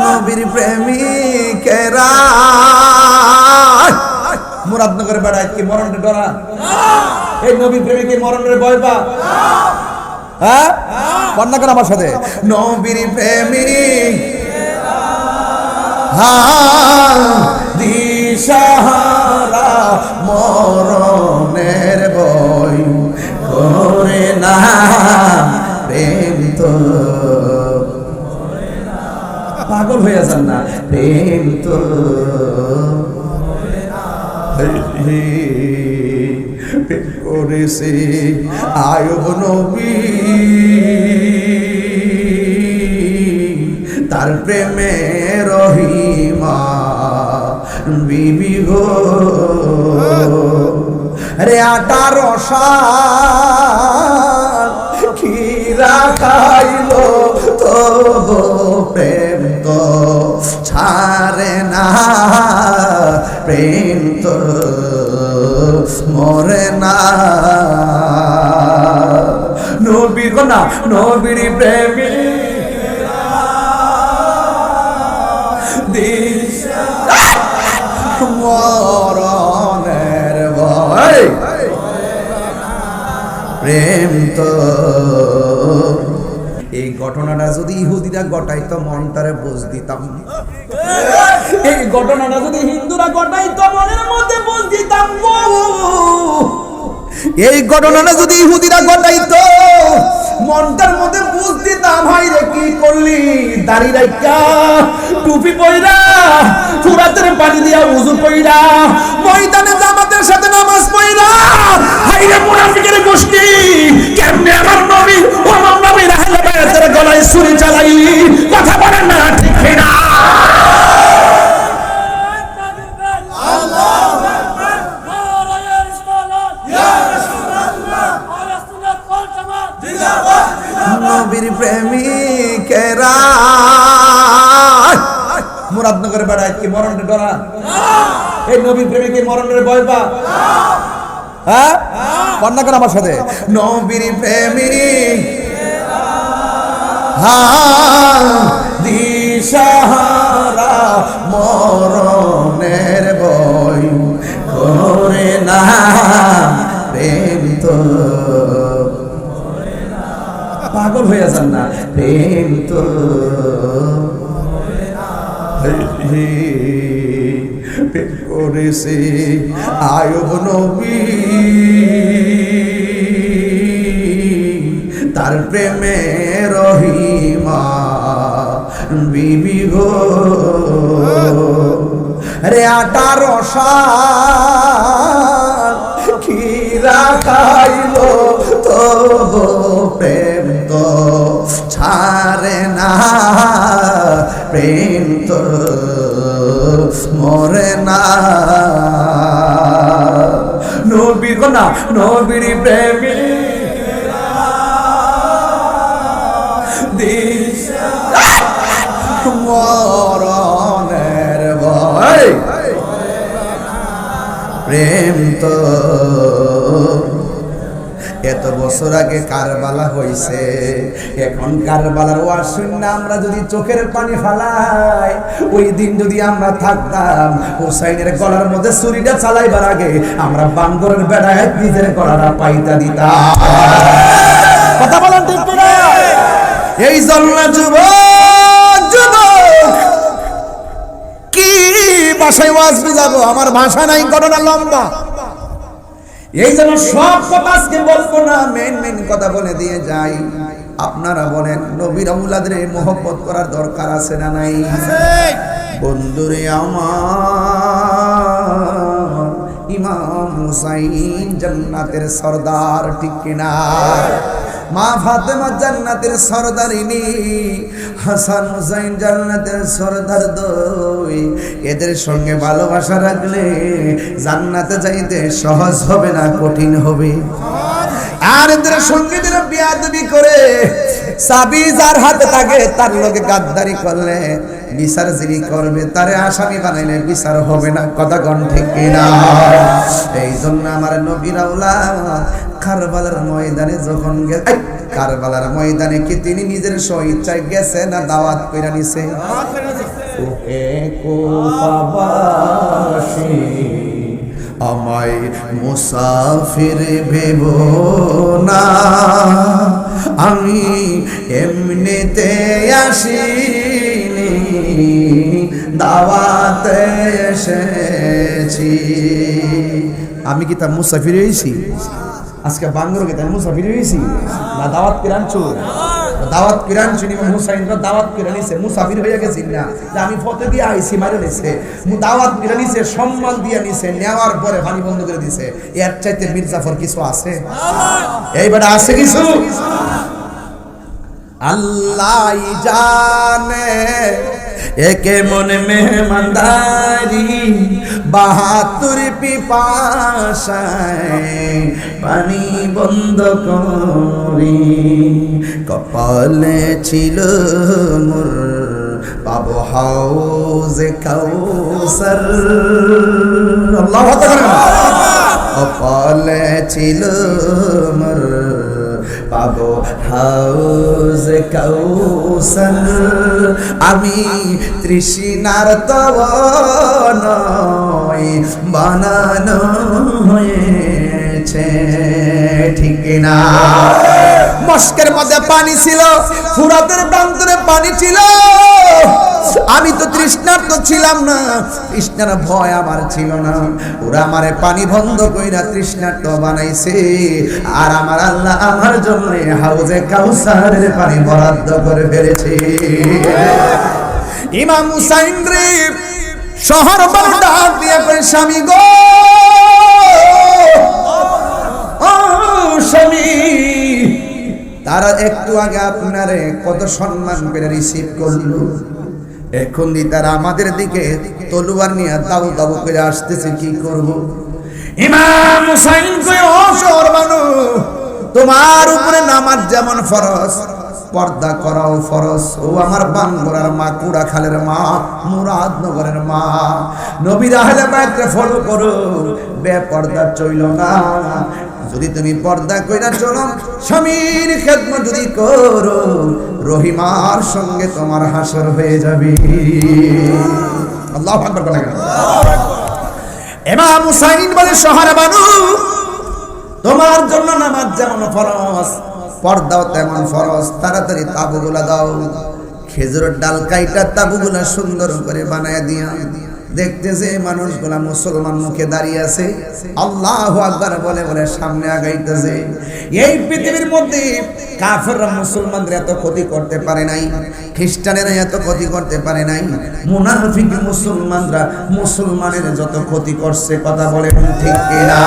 নবীর প্রেমিকেরা। মুরাদনগর বেড়ায় কি মরণে ডরা? এই নবীর প্রেমিকের মরণের ভয় পা হ্যাঁ? কন্যা আমার সাথে। নবীর প্রেমিক হ্যাঁ? হয়ে যান না। প্রেম তো করেছে আয়ব নবী। তার প্রেমে রহিমা বিবি গো। রে আঠারো সাল খিরা খাইল ছাড়ে না। প্রেম তো মরে না। নবীর না, নবীর প্রেমী। মরণের ভয়। প্রেম তো এই ঘটনাটা যদি ইহুদিরা ঘটাইতো, মনটারে বুঝ দিতাম। এই ঘটনাটা যদি হিন্দুরা ঘটাইতো মনের মধ্যে বুঝ দিতাম এই ঘটনাটা যদি ইহুদিরা ঘটাইতো মনটার মধ্যে বুঝ দিতাম হাই রে, কি করলি? দাড়ি রাইকা টুপি পইরা ফুরাতের পানি দিয়া উজু পইরা, ময়দানে জামাতের সাথে নামাজ পইরা হাই রে মুনাফিকের গোষ্ঠী, কেমনে আমার নবী ও আমার নবী রাহেলা গলায় ছুরি চালাইলি কথা বলেন না, ঠিক না মরণের ডরা এই নবীর প্রেমিকের মরণের ভয় পা। হ্যাঁ? বন্যা করে আমার সাথে। নবীর প্রেমিক। হ্যাঁ দিশাহারা মরণের বই করে না। প্রেম তো পাগল হয়ে যান না। প্রেম তো প্রেম করেছে। আয়ব নবী, তার প্রেমে রহিমা, বিবি গো। রে আঠারো সাল খিরা খাইল তো প্রেম তো ছাড়ে না, প্রেম তো মরে না। নবীর না নবীর প্রেমী। মরণের ভয়। প্রেম তো এত বছর আগে কারবালা হইছে। এখন কারবালার ওয়াজ শুননা আমরা যদি চোখের পানি ফালাই, ওই দিন যদি আমরা থাকতাম, হুসাইনের গলার মধ্যে ছুরিটা চালাইবার আগে আমরা বাঙ্গরের বেড়ায় নিজের গলাটা পাইতা দিতাম। কথা বলেন ঠিক এই জন্য যুবক যুবক, কি ভাষায় ওয়াজবে যাব আমার ভাষা নাই ঘটনা লম্বা। এই জন্য সব কথা আজকে বলব না মেন মেন কথা বলে দিয়ে যাই। আপনারা বলেন নবীর আউলাদের মোহব্বত করার দরকার আছে না নাই? বন্ধুরে আমার, ইমাম হুসাইন জান্নাতের সর্দার ঠিক কিনা? মা ফাতেমা জান্নাতের সর্দারিনী হাসান হুসাইন জান্নাতের সর্দার দই। এদের সঙ্গে ভালোবাসা রাখলে জান্নাতে যাইতে সহজ হবে না, কঠিন হবে। আর এদের সঙ্গে যারা বিয়াদবি করে চাবি যার হাতে থাকে তার লোকে গাদ্দারি করলে বিচার যিনি করবে, তারে আসামি বানাইলে বিচার হবে না, কথা গণ ঠিক কিনা? এই জন্য আমার নবীরাউলা কারবালার ময়দানে যখন গে এই, কারবালার ময়দানে কি তিনি নিজের স্বইচ্ছায় গেছে না দাওয়াত কইরা নিছে? আমায় মুসাফির ভেব না। আমি এমনিতে আসিনি দাওয়াতে এসেছি। আমি কি তা মুসাফির হয়েছি? আজকে বাংলো কি মুসা মুসাফির হয়েছি না, দাওয়াত কিরান চুর দাওয়াত কিরান চুরি মুসা ইন দাওয়াত কিরান নিছে। মুসাফির হয়ে গেছি না। আমি ফতে দিয়ে আইছি মারে নিছে। মু- দাওয়াত কিরান নিছে, সম্মান দিয়ে নিছে, নেওয়ার পরে পানি বন্ধ করে দিছে। এর চাইতে মির্জাফর কিছু আছে? এইবার আছে কিছু? আল্লাহ জানে, একে মনে মেহমানদারি বাহাতুর পিপাসায় পানি বন্ধ করি। কপালে ছিল মোর পাবো হাউজে কাউসার। আল্লাহ কপালে ছিল মোর পাবো। হাউজ কাউসার। আমি তৃষ্ণার তব নয় বানানো হয়েছে। ঠিক না। মস্কের মধ্যে পানি ছিল, ফুরাতের প্রান্তরে পানি ছিল। আমি তো তৃষ্ণার্ত ছিলাম না, তৃষ্ণার ভয় আমার ছিল না। ওরা আমারে পানি বন্ধ কইরা তৃষ্ণার্ত বানাইছে। আর আমার আল্লাহ আমার জন্য হাউজে কাউসারের পানি বরাদ্দ করে ফেলেছে। ইমাম হুসাইন রে, শহর ডাক দিয়ে স্বামী গো তারা একটু আগে আপনারে কত সম্মান করে রিসিভ করল। এখন দি তারা আমাদের দিকে তলুয়ার নিয়ে দাবু দাবু করে আসতেছে, কি করব? ইমাম হুসাইন কই ও শহর তোমার উপরে নামাজ যেমন ফরজ পর্দা করাও ফরস ও আমার বাঙ্গরার মা, কুড়া খালের মা, মুরাদনগরের মা। নবীর আহলে বাইতকে ফলো করো বেপর্দা চইল না। যদি তুমি পর্দা কইরা চলো, স্বামীর খেদমত যদি করো, রহিমার সঙ্গে তোমার হাসর হয়ে যাবে। আল্লাহ আকবার বলে গেল। ইমাম হুসাইন বলে, শহরে বানু, তোমার জন্য নামাজ যেমন ফরজ পর্দাও তেমন ফরজ, তাড়াতাড়ি তাবুগুলা দাও। খেজুরের ডাল কাইটা তাবুগুলা সুন্দর করে বানায় দিয়া। দেখতেছে মানুষগুলা মুসলমান মুখে দাঁড়িয়ে আছে, আল্লাহ আকবার বলে বলে সামনে আগাইতেছে। এই পৃথিবীর মধ্যে কাফেররা মুসলমানদের এত ক্ষতি করতে পারে নাই, খ্রিস্টানেরা এত ক্ষতি করতে পারে নাই, মুনাফিক মুসলমানরা মুসলমানের যত ক্ষতি করছে কথা বলে ঠিক কিনা?